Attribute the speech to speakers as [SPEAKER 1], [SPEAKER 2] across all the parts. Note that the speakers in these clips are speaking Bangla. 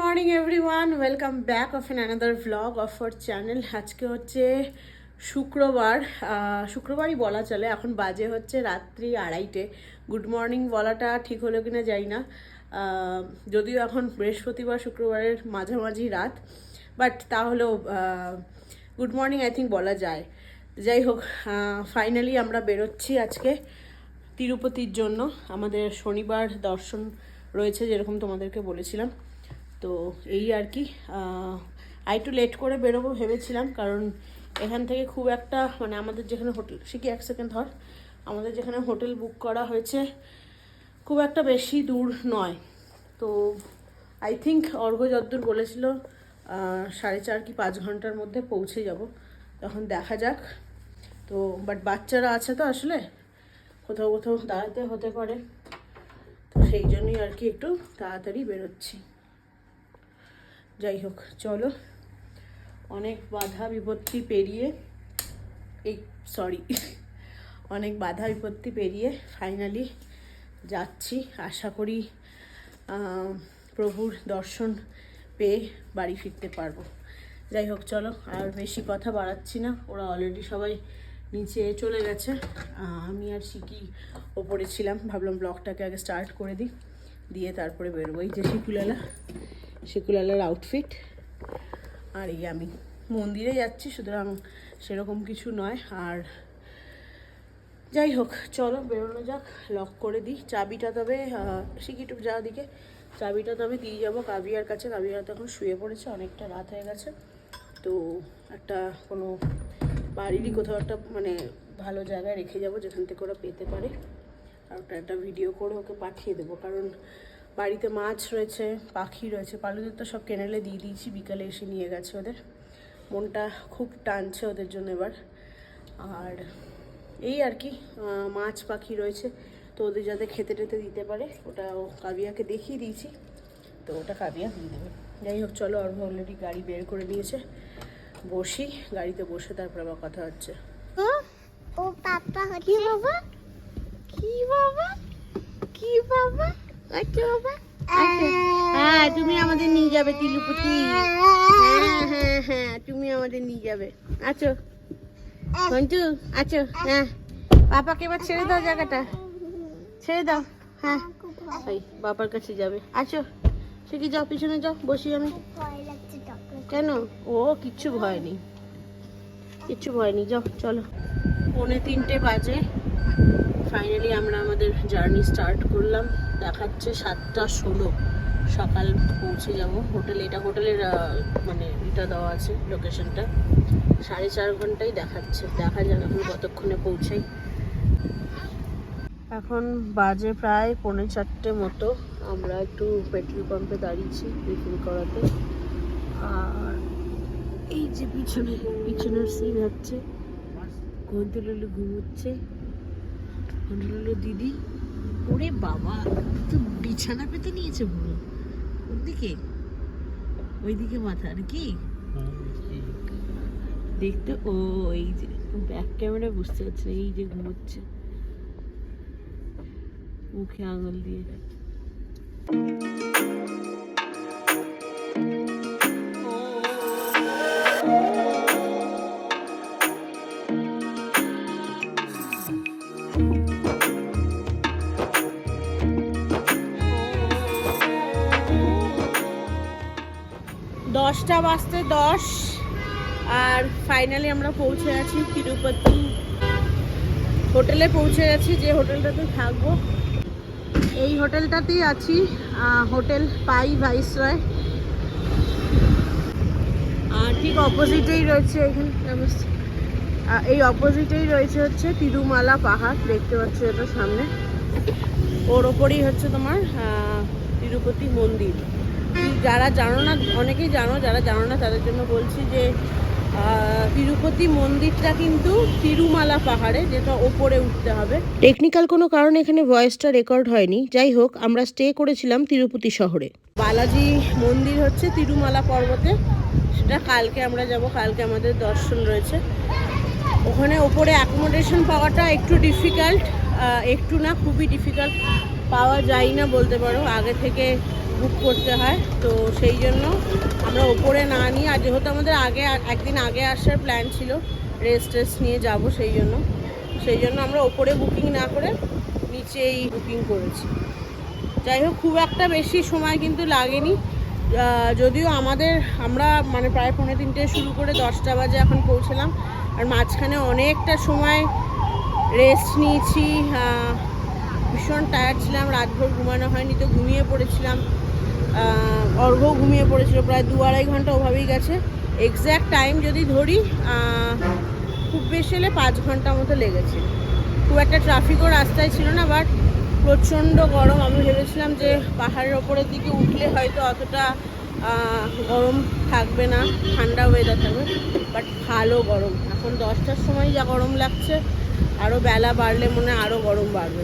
[SPEAKER 1] Morning, everyone. Welcome back of an another vlog of our channel আজকে হচ্ছে শুক্রবার। শুক্রবারই বলা চলে। এখন বাজে হচ্ছে রাত্রি আড়াইটে। গুড মর্নিং বলাটা ঠিক হলো কিনা যাই না। যদিও এখন বৃহস্পতিবার, শুক্রবারের মাঝামাঝি রাত। বাট তাহলেও গুড মর্নিং আই থিঙ্ক বলা যায়। যাই হোক ফাইনালি আমরা বেরোচ্ছি আজকে তিরুপতির জন্য। আমাদের শনিবার দর্শন রয়েছে, যেরকম তোমাদেরকে বলেছিলাম। তো এই আর কি আর একটু লেট করে বেরোবো ভেবেছিলাম, কারণ এখান থেকে খুব একটা মানে আমাদের যেখানে হোটেল কি এক সেকেন্ড ধর, আমাদের যেখানে হোটেল বুক করা হয়েছে, খুব একটা বেশি দূর নয়। তো আই থিঙ্ক অর্ঘ যদ্দূর বলেছিল সাড়ে চার কি পাঁচ ঘণ্টার মধ্যে পৌঁছে যাব। তখন দেখা যাক। তো বাট বাচ্চারা আছে তো আসলে, কোথাও কোথাও দাঁড়াতে হতে পারে। তো সেই জন্যই আর কি একটু তাড়াতাড়ি বেরোচ্ছি। যাই হোক, চলো। অনেক বাধা বিপত্তি পেরিয়ে এই সরি অনেক বাধা বিপত্তি পেরিয়ে ফাইনালি যাচ্ছি। আশা করি প্রভুর দর্শন পেয়ে বাড়ি ফিরতে পারব। যাই হোক, চলো, আর বেশি কথা বাড়াচ্ছি না। ওরা অলরেডি সবাই নিচে চলে গেছে। আমি আর শিকি ওপরে ছিলাম। ভাবলাম ব্লগটাকে আগে স্টার্ট করে দিই, দিয়ে তারপরে বেরোবো। এই যে শিকুলালা শিকুলালার আউটফিট আর এই আমি মন্দিরে যাচ্ছি, সুতরাং সেরকম কিছু নয়। আর যাই হোক, চলো বেরোনো যাক লক করে দিই। চাবিটা তবে সিকিটুক যাওয়ার দিকে। চাবিটা তবে দিয়ে যাব কাবিয়ার কাছে। কাবিয়া তখন শুয়ে পড়েছে, অনেকটা রাত হয়ে গেছে। তো একটা কোনো বাড়িরই কোথাও একটা মানে ভালো জায়গায় রেখে যাব, যেখান থেকে ওরা পেতে পারে। আর একটা ভিডিও করে ওকে পাঠিয়ে দেবো। কারণ বাড়িতে মাছ রয়েছে, পাখি রয়েছে, পালুদের তো সব কেনেলে দিয়ে দিয়েছি, বিকালে এসে নিয়ে গেছে ওদের। মনটা খুব টানছে ওদের জন্য এবার। আর এই আর কি মাছ, পাখি রয়েছে, তো ওদের যাতে খেতে টেতে দিতে পারে, ওটা ও কাবিয়াকে দেখিয়ে দিয়েছি, তো ওটা কাবিয়া দিয়ে দেবে। যাই হোক, চলো অর্ঘ অলরেডি গাড়ি বের করে নিয়েছে। বসি, গাড়িতে বসে তারপর আবার কথা হচ্ছে।
[SPEAKER 2] ও পাপা হচ্ছে বাবা? কি বাবা? কি বাবা?
[SPEAKER 1] হ্যাঁ তুমি আমাদের নিয়ে যাবে তিলুপতি হ্যাঁ হ্যাঁ হ্যাঁ তুমি আমাদের নিয়ে যাবে। আছো? মঞ্জু, আছো? হ্যাঁ। পাপাকে এবার ছেড়ে দাও জায়গাটা। ছেড়ে দাও হ্যাঁ। ওই বাবার কাছে যাবে। আছো? সে কি যাও, পিছনে যাও, বসি আমি। কেন? ও, কিচ্ছু ভয় নেই। কিচ্ছু ভয় নেই, যাও, চলো। পৌনে তিনটে বাজে। ফাইনালি আমরা আমাদের জার্নি স্টার্ট করলাম। দেখাচ্ছে সাতটা ষোলো। সকাল পৌঁছে যাব। হোটেলে, এটা হোটেলের মানে এটা দেওয়া আছে লোকেশনটা সাড়ে চার ঘন্টাই দেখাচ্ছে। দেখা যাক এখন কতক্ষণে পৌঁছাই। এখন বাজে প্রায় পৌনে চারটে মতো। আমরা একটু পেট্রোল পাম্পে দাঁড়িয়েছি রিফিল করাতে। আর এই যে পিছনে, পিছনের সিন হচ্ছে। কন্ট্রোল ঘুমোচ্ছে। কন্ট্রোল দিদি ওরে বাবা তো বিছানা পেতে নিয়েছে ওইদিকে মাথা আর কি? দেখতে ও এই যে ব্যাক ক্যামেরা বুঝতে পারছি না, এই যে ঘুমোচ্ছে। মুখে আঙুল দিয়ে। দশটা বাজতে দশ। আর ফাইনালি আমরা পৌঁছে গেছি তিরুপতি হোটেলে পৌঁছে গেছি যে হোটেলটাতে থাকব। এই হোটেলটাতেই আছি হোটেল পাই ভাইসরয়। আর ঠিক অপোজিটেই রয়েছে এখানে এই অপোজিটেই রয়েছে হচ্ছে তিরুমালা পাহাড়, দেখতে পাচ্ছ এটা সামনে। ওর ওপরেই হচ্ছে তোমার তিরুপতি মন্দির। যারা জানো না অনেকেই জানো যারা জানো না তাদের জন্য বলছি যে তিরুপতি মন্দিরটা কিন্তু তিরুমালা পাহাড়ে যেটা ওপরে উঠতে হবে। টেকনিক্যাল কোনো কারণে এখানে ভয়েসটা রেকর্ড হয়নি। যাই হোক আমরা স্টে করেছিলাম তিরুপতি শহরে। বালাজি মন্দির হচ্ছে তিরুমালা পর্বতে। সেটা কালকে আমরা যাব কালকে আমাদের দর্শন রয়েছে। ওখানে ওপরে অ্যাকোমোডেশন পাওয়াটা একটু ডিফিকাল্ট একটু না খুবই ডিফিকাল্ট পাওয়া যায় না বলতে পারো। আগে থেকে বুক করতে হয়। তো সেই জন্য আমরা ওপরে না নিয়ে, আর যেহেতু আমাদের আগে একদিন আগে আসার প্ল্যান ছিল রেস্ট টেস্ট নিয়ে যাব সেই জন্য। সেই জন্য আমরা ওপরে বুকিং না করে নিচেই বুকিং করেছি। যাই হোক, খুব একটা বেশি সময় কিন্তু লাগেনি। যদিও আমাদের, আমরা মানে প্রায় পৌনে তিনটে শুরু করে দশটা বাজে এখন পৌঁছলাম। আর মাঝখানে অনেকটা সময় রেস্ট নিয়েছি। ভীষণ টায়ার্ড ছিলাম, রাতভর ঘুমানো হয়নি তো ঘুমিয়ে পড়েছিলাম। অর্ঘ্য ঘুমিয়ে পড়েছিল। প্রায় দু আড়াই ঘণ্টা ওভাবেই গেছে। এক্স্যাক্ট টাইম যদি ধরি খুব বেশি হলে পাঁচ ঘণ্টা মতো লেগেছে। খুব একটা ট্রাফিকও রাস্তায় ছিল না বাট প্রচণ্ড গরম। আমি ভেবেছিলাম যে পাহাড়ের ওপরের দিকে উঠলে হয়তো অতটা গরম থাকবে না, ঠান্ডা ওয়েদার থাকবে বাট ভালো গরম। এখন দশটার সময় যা গরম লাগছে আরও বেলা বাড়লে মনে হয় আরও গরম বাড়বে।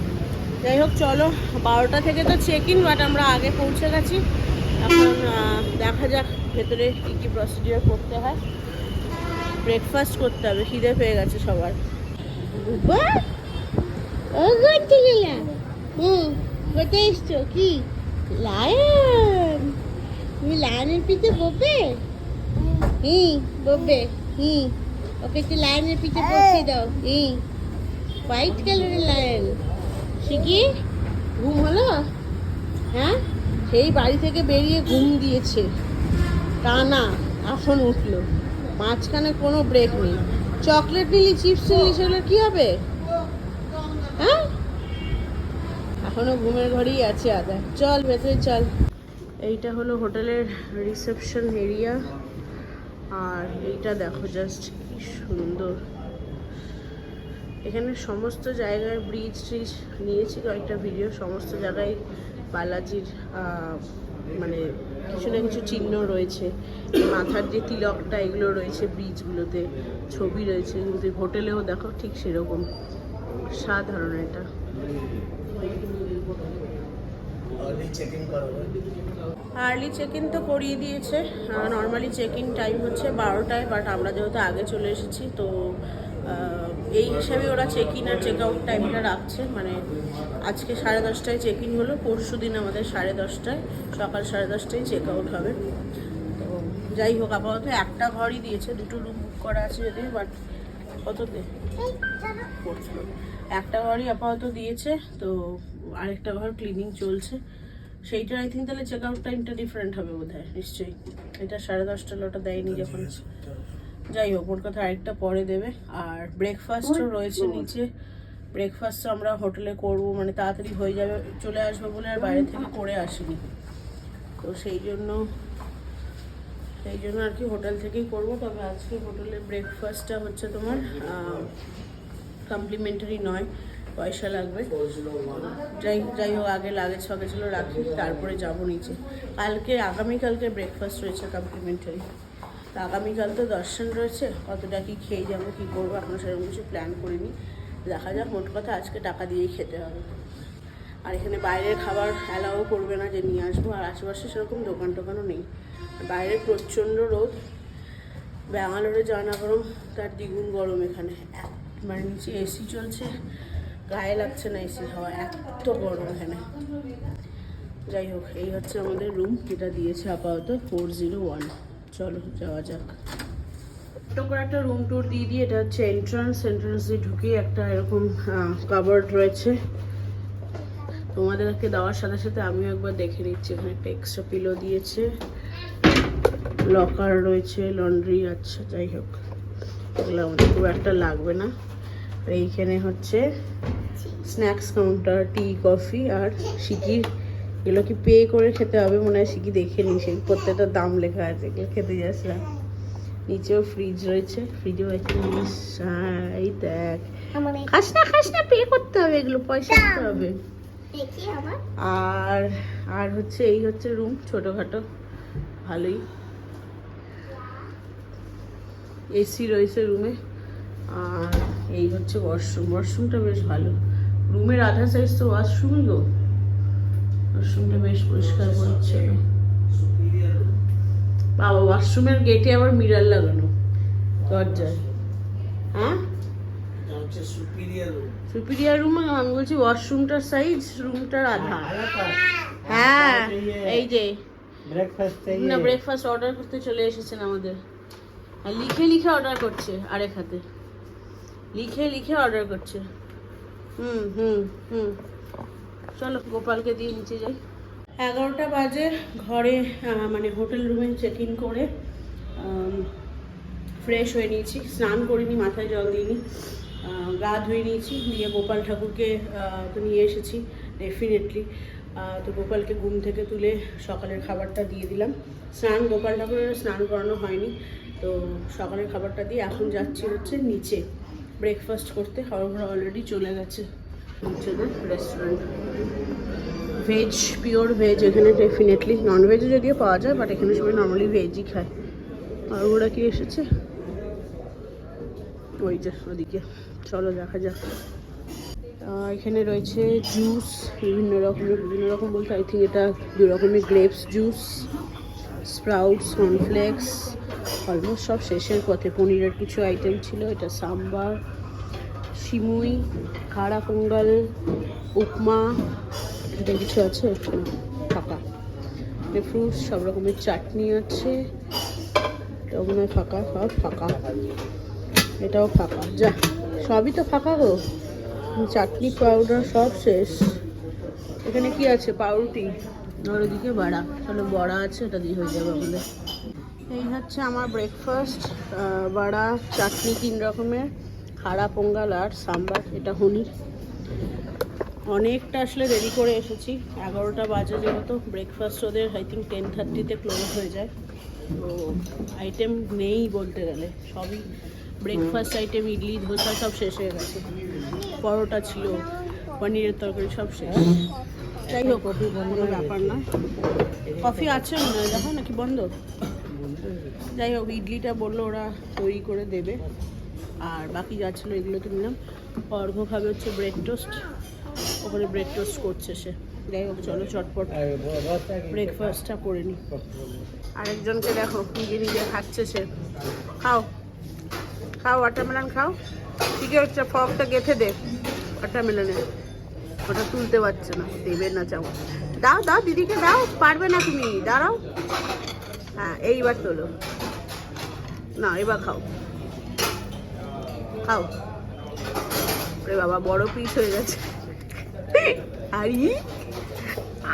[SPEAKER 1] যাই হোক, চলো, বারোটা থেকে তো চেক ইন বাট আমরা আগে পৌঁছে গেছি। এখন দেখা যাক ভেতরে কী কী প্রসিডিওর করতে হয়। ব্রেকফাস্ট করতে হবে, খিদে পেয়ে গেছে সবার।
[SPEAKER 2] কি? লায়ন। তুমি লায়নের পিঠে হুম হুম। ওকে একটু লায়নের পিঠে বসিয়ে দাও, হুম। হোয়াইট কালারের লায়ন। শিখি ঘুম হলো? হ্যাঁ?
[SPEAKER 1] সেই বাড়ি থেকে বেরিয়ে ঘুম দিয়েছে। টানা এখন উঠল। মাঝখানে কোনো ব্রেক নেই। চকলেট নিলি চিপস নিলি সেগুলো কী হবে? হ্যাঁ? এখনও ঘুমের ঘরেই আছে আদা চল, ভেতরে চল। এইটা হলো হোটেলের রিসেপশন এরিয়া আর এইটা দেখো জাস্ট কি সুন্দর। এখানে সমস্ত জায়গায় ব্রিজ ট্রিজ নিয়েছি কয়েকটা ভিডিও সমস্ত জায়গায় বালাজির মানে কিছু না কিছু চিহ্ন রয়েছে। মাথার যে তিলকটা এগুলো রয়েছে ব্রিজগুলোতে ছবি রয়েছে কিন্তু হোটেলেও দেখো ঠিক সেরকম। সাধারণ এটা। আর্লি চেক ইন তো করিয়ে দিয়েছে। নর্মালি চেক ইন টাইম হচ্ছে বারোটায় বাট আমরা যেহেতু আগে চলে এসেছি তো এই হিসাবে ওরা চেক ইন আর চেক আউট টাইমটা রাখছে মানে আজকে সাড়ে দশটায় চেক ইন হলো, পরশু দিন আমাদের সাড়ে দশটায়, সকাল সাড়ে দশটায় চেক আউট হবে। তো যাই হোক, আপাতত একটা ঘরই দিয়েছে, দুটো রুম বুক করা আছে যদিও বাট কততে ফ্লোর একটা ঘরই আপাতত দিয়েছে, তো আরেকটা ঘর ক্লিনিং চলছে। সেইটার আই থিঙ্ক তাহলে চেক আউট টাইমটা ডিফারেন্ট হবে বোধ হয় নিশ্চয়ই। এটা সাড়ে দশটা লোটা দেয়নি যখন। যাই হোক ওর কথা আরেকটা পরে দেবে। আর ব্রেকফাস্টও রয়েছে নিচে। ব্রেকফাস্ট আমরা হোটেলে করব মানে তাড়াতাড়ি হয়ে যাবে। চলে আসব বলে আর বাইরে থেকে করে আসিনি। তো সেই জন্য সেই জন্য আর কি হোটেল থেকেই করব। তবে আজকে হোটেলের ব্রেকফাস্টটা হচ্ছে তোমার কমপ্লিমেন্টারি নয় পয়সা লাগবে। যাই যাই হোক আগে লাগে লাগেজ ফাগেজগুলো রাখি তারপরে যাব নিচে। কালকে আগামীকালকে ব্রেকফাস্ট রয়েছে কমপ্লিমেন্টারি আগামীকাল তো দর্শন রয়েছে, কতটা কি খেয়ে যাব, কী করব এখনও সেরকম কিছু প্ল্যান করিনি। দেখা যাক, মোট কথা আজকে টাকা দিয়েই খেতে হবে। আর এখানে বাইরের খাবার অ্যালাও করবে না যে নিয়ে আসব, আর আশেপাশে সেরকম দোকান টোকানও নেই। বাইরে প্রচণ্ড রোদ, ব্যাঙ্গালোরে জানা গরম তার দ্বিগুণ গরম এখানে। মানে নিচে এসি চলছে, গায়ে লাগছে না এসি হাওয়া, এত গরম এখানে। যাই হোক, এই হচ্ছে আমাদের রুম যেটা দিয়েছে আপাতত ফোর জিরো ওয়ান চলো, যাওয়া যাক। ছোট্ট করে একটা রুম ট্যুর দিয়ে দিয়ে এটা হচ্ছে এন্ট্রান্স এন্ট্রান্স দিয়ে ঢুকে একটা এরকম কাবার্ড রয়েছে। তোমাদেরকে দেওয়ার সাথে সাথে আমিও একবার দেখে নিচ্ছি, এখানে একটা এক্সট্রা পিলো দিয়েছে। লকার রয়েছে লন্ড্রি আচ্ছা যাই হোক। এগুলো আমাদের খুব একটা লাগবে না। এইখানে হচ্ছে স্ন্যাক্স কাউন্টার টি কফি আর সিকির এগুলো কি পে করে খেতে হবে মনে হয় সিকি দেখে নি? সেই প্রত্যেকটা দাম লেখা আছে এগুলো খেতে যাচ্ছিলাম নিচেও ফ্রিজ রয়েছে। ফ্রিজেও একটা জিনিস এই দেখ। খাস না খাস না পে করতে হবে এগুলো পয়সা দিতে হবে। আর আর হচ্ছে এই হচ্ছে রুম ছোটোখাটো। ভালোই। এসি রয়েছে রুমে আর এই হচ্ছে ওয়াশরুম ওয়াশরুমটা বেশ ভালো। রুমের আধা সাইজ তো ওয়াশরুমই গো। ওয়াশরুমটা বেশ পরিষ্কার পরিচ্ছন্ন। বাবা ওয়াশরুমের গেটে আবার মিরার লাগানো। দরজায়। হ্যাঁ?
[SPEAKER 3] সুপিরিয়ার রুম
[SPEAKER 1] আমি বলছি ওয়াশরুমটার সাইজ রুমটার আধা। হ্যাঁ এই যে। না ব্রেকফাস্ট অর্ডার করতে চলে এসেছেন আমাদের। লিখে লিখে অর্ডার করছে আরেক হাতে। লিখে লিখে অর্ডার করছে। হুম হুম হুম। চলো গোপালকে দিয়ে নিচে যাই। এগারোটা বাজে, ঘরে মানে হোটেল রুমে চেক ইন করে ফ্রেশ হয়ে নিয়েছি। স্নান করিনি, মাথায় জল দিইনি। গা ধুয়ে নিয়েছি দিয়ে গোপাল ঠাকুরকে তো নিয়ে এসেছি ডেফিনেটলি তো গোপালকে ঘুম থেকে তুলে সকালের খাবারটা দিয়ে দিলাম। স্নান, গোপাল ঠাকুরের স্নান করানো হয়নি, তো সকালের খাবারটা দিয়ে এখন যাচ্ছি হচ্ছে নিচে। ব্রেকফাস্ট করতে হরভরা অলরেডি চলে গেছে। রেস্টুরেন্ট ভেজ পিওর ভেজ এখানে ডেফিনেটলি ননভেজও যদিও পাওয়া যায় বাট এখানে সবাই নর্মালি ভেজই খায়। আর ওরা কি এসেছে? ওই যে, ওদিকে। চলো, দেখা যাক। এখানে রয়েছে জুস বিভিন্ন রকমের, বিভিন্ন রকম বলতে আই থিঙ্ক এটা দু রকমের grapes juice sprouts cornflakes almost সব শেষের পথে। পনিরের কিছু আইটেম ছিল, এটা সাম্বার সিমুই খাড়া পোঙ্গল, উপমা এটা কিছু আছে? ফাঁকা। ফ্রুটস সব রকমের চাটনি আছে। এটাও মনে হয় ফাঁকা, সব ফাঁকা। এটাও ফাঁকা। যা, সবই তো ফাঁকা গো। চাটনি পাউডার সব শেষ। এখানে কি আছে? পাউরুটি। আর ওদিকে বড়া। চলো বড়া আছে, ওটা দিয়ে হয়ে যাবে আমাদের। এই হচ্ছে আমার ব্রেকফাস্ট বড়া, চাটনি তিন রকমের। খাড়া পোঙ্গাল আর সাম্বার, এটা হনির। অনেকটা আসলে দেরি করে এসেছি। এগারোটা বাজে যেহেতু ব্রেকফাস্ট ওদের আই থিঙ্ক টেন থার্টিতে ক্লোজ হয়ে যায়। তো আইটেম নেই বলতে গেলে। সবই ব্রেকফাস্ট আইটেম ইডলি, ধোসা সব শেষ হয়ে গেছে। পরোটা ছিল, পনিরের তরকারি সব শেষ। যাই হোক, কফি কোনো ব্যাপার না কফি আছে হয়, দেখো নাকি বন্ধ? যাই হোক, ইডলিটা বলল ওরা তৈরি করে দেবে। আর বাকি যা ছিল এগুলো তো নিলাম। অর্ঘ খাবে হচ্ছে ব্রেড টোস্ট ওখানে ব্রেড টোস্ট করছে সে। যাই হোক, চলো চটপট ব্রেকফাস্টটা করে নিই আরেকজনকে দেখো, নিজে নিজে খাচ্ছে সে। খাও। খাও ওয়াটারমেলন খাও। ঠিক হচ্ছে ফকটা গেথে দে। ওয়াটারমেলনে ওটা তুলতে পারছে না। দেবে না চাও। দাও দাও, দিদিকে দাও। পারবে না তুমি। দাঁড়াও। হ্যাঁ এইবার তোলো। না, এবার খাও। খাও। ওরে বাবা, বড় পিস হয়ে গেছে। আরি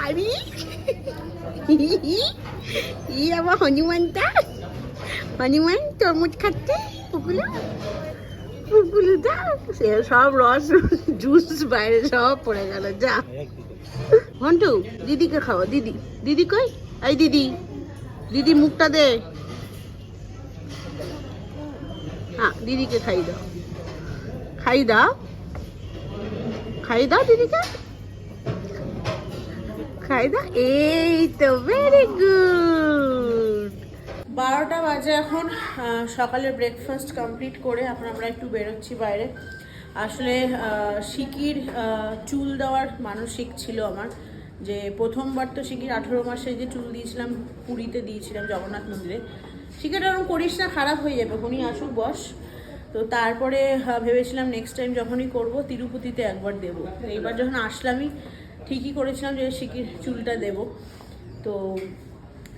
[SPEAKER 1] আরি। ই আমার হনুমানটা। হনুমান তরমুজ খাচ্ছে পুকুলো পুকুলো দা সে সব রস জুস বাইরে সব পড়ে গেল, যা। ঘন্টু, দিদিকে খাওয়া দিদি। দিদি কই? এই দিদি দিদি মুখটা দে। হ্যাঁ দিদিকে খাই দাও। খাই দাও দিদিকে? খাই এই তো ভেরি গুড বারোটা বাজে এখন সকালে ব্রেকফাস্ট কমপ্লিট করে এখন আমরা একটু বেরোচ্ছি বাইরে। আসলে শিকির চুল দেওয়ার মানসিক ছিল আমার। যে প্রথমবার তো শিকির আঠেরো মাসে যে চুল দিয়েছিলাম, পুরীতে দিয়েছিলাম জগন্নাথ মন্দিরে। শিকির এরকম করিস না, খারাপ হয়ে যাবে। উনি আসুক, বস। তো তারপরে ভেবেছিলাম নেক্সট টাইম যখনই করব, তিরুপতিতে একবার দেব। এইবার যখন আসলামই, ঠিকই করেছিলাম যে শিকির চুলটা দেব। তো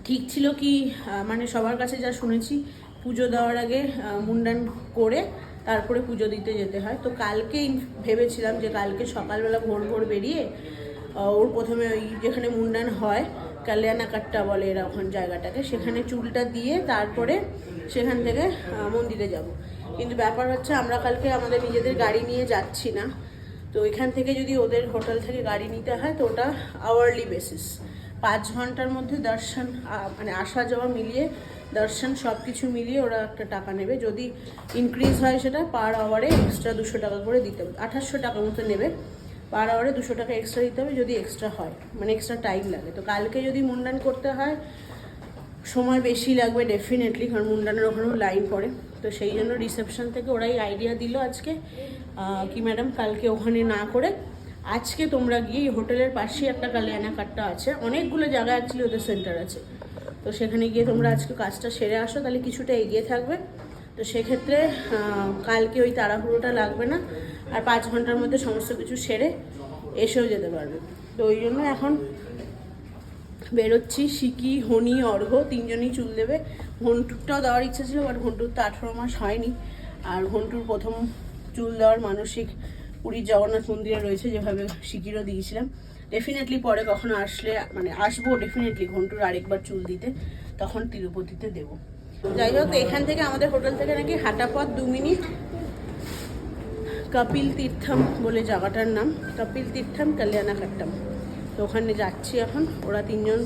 [SPEAKER 1] ঠিক ছিল কি মানে সবার কাছে যা শুনেছি, পুজো দেওয়ার আগে মুন্ডান করে তারপরে পুজো দিতে যেতে হয়। তো কালকেই ভেবেছিলাম যে কালকে সকালবেলা ভোর ভোর বেরিয়ে ওর প্রথমে ওই যেখানে মুন্ডান হয় কাল্যাণাকাট্টা বলে এরা ওখান জায়গাটাকে, সেখানে চুলটা দিয়ে তারপরে সেখান থেকে মন্দিরে যাব। কিন্তু ব্যাপার হচ্ছে আমরা কালকে আমাদের নিজেদের গাড়ি নিয়ে যাচ্ছি না। তো এখান থেকে যদি ওদের হোটেল থেকে গাড়ি নিতে হয়, তো ওটা আওয়ারলি বেসিস পাঁচ ঘণ্টার মধ্যে দর্শন মানে আসা যাওয়া মিলিয়ে দর্শন সব কিছু মিলিয়ে ওরা একটা টাকা নেবে। যদি ইনক্রিজ হয় সেটা পার আওয়ারে এক্সট্রা দুশো টাকা করে দিতে হবে। আঠাশশো টাকা মতো নেবে। পার আওয়ারে দুশো টাকা এক্সট্রা দিতে হবে যদি এক্সট্রা হয়। মানে এক্সট্রা টাইম লাগে। তো কালকে যদি মুন্ডান করতে হয় সময় বেশি লাগবে ডেফিনেটলি কারণ মুন্ডানের ওখানেও লাইন পড়ে। তো সেই জন্য রিসেপশন থেকে ওরাই আইডিয়া দিল আজকে কি ম্যাডাম কালকে ওখানে না করে। আজকে তোমরা গিয়ে হোটেলের পাশেই একটা কালিয়ানা কাটটা আছে। অনেকগুলো জায়গা অ্যাকচুয়ালি ওদের সেন্টার আছে। তো সেখানে গিয়ে তোমরা আজকে কাজটা সেরে আসো, তাহলে কিছুটা এগিয়ে থাকবে। তো সেক্ষেত্রে কালকে ওই তাড়াহুড়োটা লাগবে না। আর পাঁচ ঘণ্টার মধ্যে সমস্ত কিছু সেরে এসেও যেতে পারবে। তো ওই জন্য এখন বেরোচ্ছি, সিকি, হনি, অর্ঘ, তিনজনই চুল দেবে। ঘন্টুরটাও দেওয়ার ইচ্ছা ছিল বাট ঘন্টুর তো আঠেরো মাস হয়নি। আর ঘন্টুর প্রথম চুল দেওয়ার মানসিক পুরীর জগন্নাথ মন্দিরে রয়েছে, যেভাবে সিকিরও দিয়েছিলাম। ডেফিনেটলি পরে কখনো আসলে মানে আসব ডেফিনেটলি ঘন্টুর আরেকবার চুল দিতে, তখন তিরুপতিতে দেবো। যাই হোক, এখান থেকে আমাদের হোটেল থেকে নাকি হাঁটা পথ দু মিনিট। কপিল তীর্থম বলে জায়গাটার নাম, কপিল তীর্থম কল্যাণাকাট্টম তো ওখানে যাচ্ছি এখন। ওরা তিনজন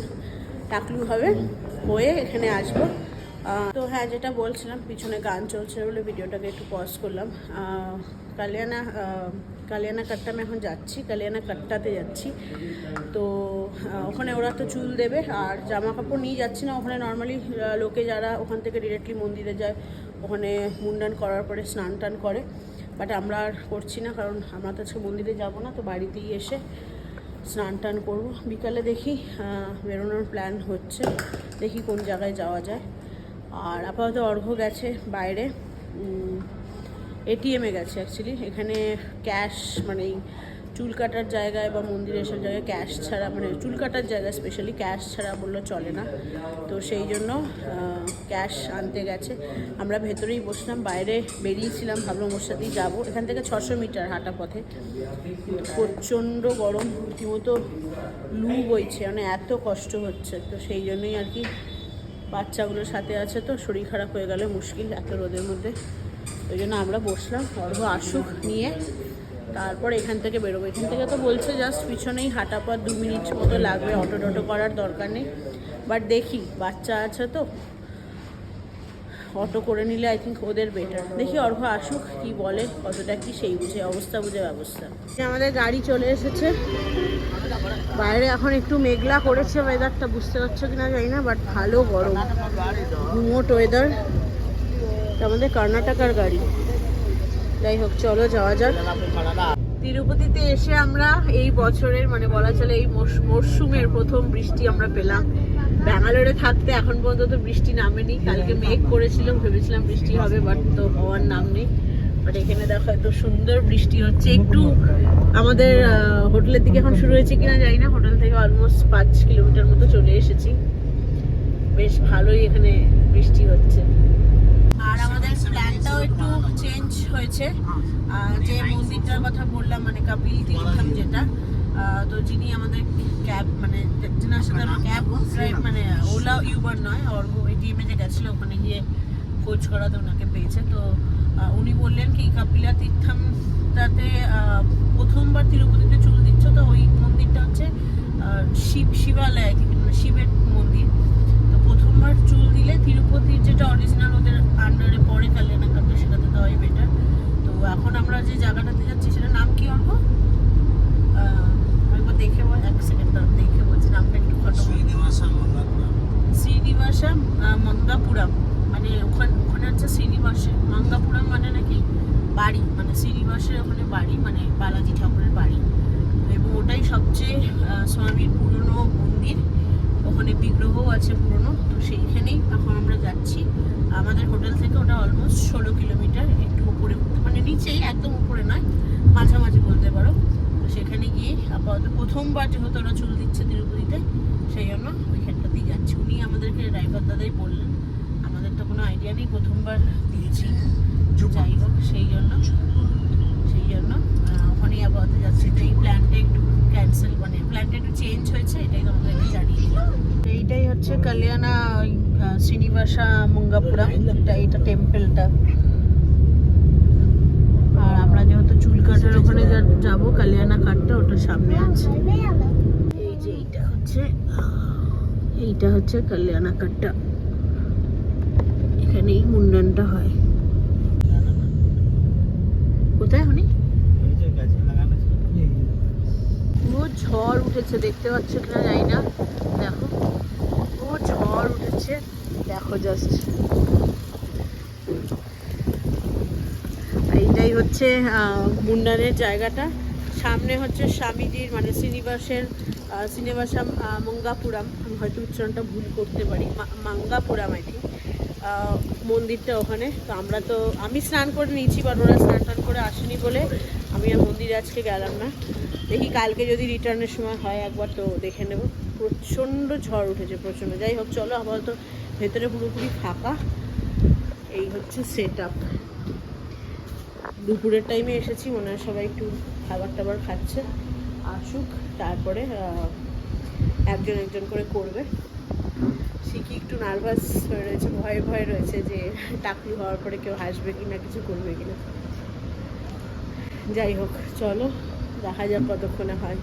[SPEAKER 1] টাকলু হবে। হয়ে এখানে আসব। তো হ্যাঁ যেটা বলছিলাম, পিছনে গান চলছে বলে ভিডিওটাকে একটু পজ করলাম। কালিয়ানা কালিয়ানা কাট্টা আমি এখন যাচ্ছি। কালিয়ানা কাট্টাতে যাচ্ছি। তো ওখানে ওরা তো চুল দেবে। আর জামা কাপড় নিয়ে যাচ্ছি না। ওখানে নর্মালি লোকে যারা ওখান থেকে ডিরেক্টলি মন্দিরে যায়, ওখানে মুন্ডান করার পরে স্নান টান করে। বাট আমরা আর করছি না, কারণ আমরা তো আজকে মন্দিরে যাব না, তো বাড়িতেই এসে স্নান টান করব। বিকালে দেখি বেরোনোর প্ল্যান হচ্ছে। দেখি কোন জায়গায় যাওয়া যায়। আর আপাতত অর্ঘ গেছে বাইরে। এটিএমে গেছে অ্যাকচুয়ালি এখানে ক্যাশ মানে চুল কাটার জায়গায় বা মন্দিরে এসব জায়গায় ক্যাশ ছাড়া মানে চুল কাটার জায়গায় স্পেশালি ক্যাশ ছাড়া বলল চলে না। তো সেই জন্য ক্যাশ আনতে গেছে। আমরা ভেতরেই বসলাম, বাইরে বেরিয়েছিলাম, ভাবলাম ওর সাথেই যাব। এখান থেকে ছশো মিটার হাঁটা পথে। প্রচণ্ড গরম, রীতিমতো লু বইছে মানে এত কষ্ট হচ্ছে। তো সেই জন্যই আর কি বাচ্চাগুলোর সাথে আছে তো, শরীর খারাপ হয়ে গেলে মুশকিল, এত রোদের মধ্যে। ওই জন্য আমরা বসলাম অর্ঘ আসুক নিয়ে। তারপর এখান থেকে বেরোবো। এখান থেকে তো বলছে জাস্ট পিছনেই হাঁটা পর দু মিনিট মতো লাগবে অটো টটো করার দরকার নেই। বাট দেখি, বাচ্চা আছে তো। অটো করে নিলে আই থিঙ্ক ওদের বেটার দেখি অর্ঘ আসুক, কি বলে, কতটা কি সেই বুঝে, অবস্থা বুঝে ব্যবস্থা। আমাদের গাড়ি চলে এসেছে। বাইরে এখন একটু মেঘলা করেছে ওয়েদারটা বুঝতে পারছ কিনা জানি না বাট ভালো গরম। ঘুমোট ওয়েদার আমাদের কর্ণাটকার গাড়ি। যাই হোক, চলো যাওয়া যাক। তিরুপতিতে এসে আমরা এই বছরের মানে বলা চলে এই মরশ- মরশুমের প্রথম বৃষ্টি আমরা পেলাম। ব্যাঙ্গালোরে থাকতে এখন পর্যন্ত তো বৃষ্টি নামেনি। কালকে মেঘ করেছিল, ভেবেছিলাম বৃষ্টি হবে বাট তো হওয়ার নাম নেই। বাট এখানে দেখো এত সুন্দর বৃষ্টি হচ্ছে। একটু আমাদের হোটেলের দিকে এখন শুরু হয়েছে কিনা জানি না। হোটেল থেকে অলমোস্ট পাঁচ কিলোমিটার মতো চলে এসেছি। বেশ ভালোই এখানে বৃষ্টি হচ্ছে। আর আমাদের প্ল্যানটাও একটু চেঞ্জ হয়েছে। যে মন্দিরটার কথা বললাম মানে কাপিল তীর্থম যেটা তো যিনি আমাদের ক্যাব মানে যেনার সাথে আমরা ক্যাব মানে ওলা ইউবার নয়, ওর এটিএমে যে গেছিল, ওখানে গিয়ে খোঁজ করাতে ওনাকে পেয়েছে। তো উনি বললেন কি, কাপিলা তীর্থমটাতে প্রথমবার তিরুপতিতে চুল দিচ্ছ, তো ওই মন্দিরটা হচ্ছে শিব, শিবালয় আই শিবের মন্দির তো প্রথমবার চুল দিলে তিরুপতির যেটা অরিজিনাল ওদের আন্ডারে পড়ে কালিয়ানাকাটা সেটাতে দেওয়াই বেটার তো এখন আমরা যে জায়গাটাতে যাচ্ছি সেটার নাম কি অল্প একবার দেখে বল এক সেকেন্ড দেখে বলছি নামটা একটু ফটো
[SPEAKER 3] শ্রীনিবাসা মন্দারপুরম
[SPEAKER 1] শ্রীনিবাসা আহ, মঙ্গাপুরম মানে ওখানে ওখানে হচ্ছে শ্রীনিবাসে মঙ্গাপুরম মানে নাকি বাড়ি মানে শ্রীনিবাসের ওখানে বাড়ি মানে বালাজি ঠাকুরের বাড়ি। এবং ওটাই সবচেয়ে স্বামীর পুরনো মন্দির। ওখানে বিগ্রহও আছে পুরনো, তো সেইখানেই এখন আমরা যাচ্ছি। আমাদের হোটেল থেকে ওটা অলমোস্ট ষোলো কিলোমিটার, একটু উপরে মানে নিচেই, একদম উপরে নয়, মাঝামাঝি বলতে পারো। তো সেখানে গিয়ে আপাতত প্রথমবার যেহেতু ওরা চুল দিচ্ছে তিরুপতিতে, সেই জন্য ওইখানটাতেই যাচ্ছি। উনি আমাদেরকে ড্রাইভার দাদাই বললেন। আমাদের তো কোনো আইডিয়া নেই, প্রথমবার দিয়েছি। যাই হোক সেই জন্য সেই জন্য ওখানেই আপাতত যাচ্ছি। তো এই প্ল্যানটা একটু ক্যান্সেল মানে প্ল্যানটা একটু চেঞ্জ হয়েছে এটাই তোমাদেরকে জানিয়ে দিলাম। এইটাই হচ্ছে কল্যাণা ওই, শ্রীনিবাসা মঙ্গাপুরম এটা এটা টেম্পলটা আর আমরা যেহেতু চুল কাটার ওখানে যাব কালিয়ানা কাটটা ওটা সামনে আছে। এই যে এইটা হচ্ছে এইটা হচ্ছে কল্যাণা কাটটা এখানেই মুন্ডনটা হয়। কোথায়
[SPEAKER 3] ছিল।
[SPEAKER 1] পুরো ঝড় উঠেছে দেখতে পাচ্ছ কিনা জানি না। দেখো। পুরো ঝড় উঠেছে। দেখো জাস্ট এইটাই হচ্ছে মুন্ডানের জায়গাটা। সামনে হচ্ছে স্বামীজির মানে শ্রীনিবাসের আহ, শ্রীনিবাসা আহ, আমি হয়তো উচ্চারণটা ভুল করতে পারি। মাঙ্গাপুরম আই থিঙ্ক মন্দিরটা ওখানে। তো আমরা তো আমি স্নান করে নিয়েছি, বাট ওরা স্নান টান করে আসেনি বলে আমি আর মন্দিরে আজকে গেলাম না। দেখি কালকে যদি রিটার্নের সময় হয় একবার তো দেখে নেব। প্রচণ্ড ঝড় উঠেছে, প্রচণ্ড। যাই হোক, চলো আপাতত ভেতরে পুরোপুরি ফাঁকা। এই হচ্ছে সেট আপ দুপুরের টাইমে এসেছি, মনে হয় সবাই একটু খাবার টাবার খাচ্ছে। আসুক, তারপরে একজন একজন করে করবে। শিখি একটু নার্ভাস হয়ে রয়েছে, ভয় ভয় রয়েছে যে টাকলি হওয়ার পরে কেউ হাসবে কি না কিছু করবে কি না যাই হোক, চলো, দেখা যাক কতক্ষণে হয়।